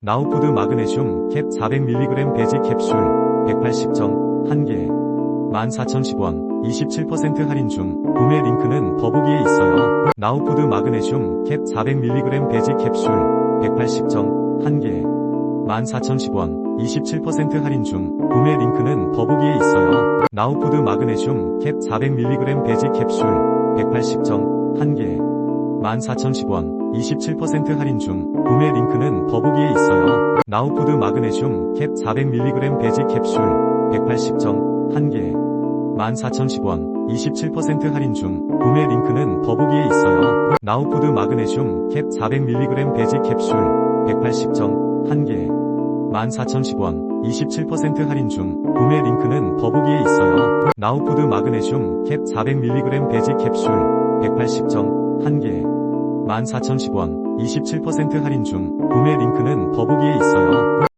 나우푸드 마그네슘 캡 400mg 배지 캡슐 180점 1개 14,010원 27% 할인 중 구매 링크는 더보기에 있어요. 나우푸드 마그네슘 캡 400mg 배지 캡슐 180점 1개 14,010원 27% 할인 중 구매 링크는 더보기에 있어요. 나우푸드 마그네슘 캡 400mg 배지 캡슐 180점 1개 14,010원 27% 할인 중 구매 링크는 더보기에 있어요. 나우푸드 마그네슘 캡 400mg 배지 캡슐 180점 1개 14,010원 27% 할인 중 구매 링크는 더보기에 있어요. 나우푸드 마그네슘 캡 400mg 배지 캡슐 180점 1개 14,010원 27% 할인 중 구매 링크는 더보기에 있어요. 나우푸드 마그네슘 캡 400mg 배지 캡슐 180점 1개 14,010원 27% 할인 중 구매 링크는 더보기에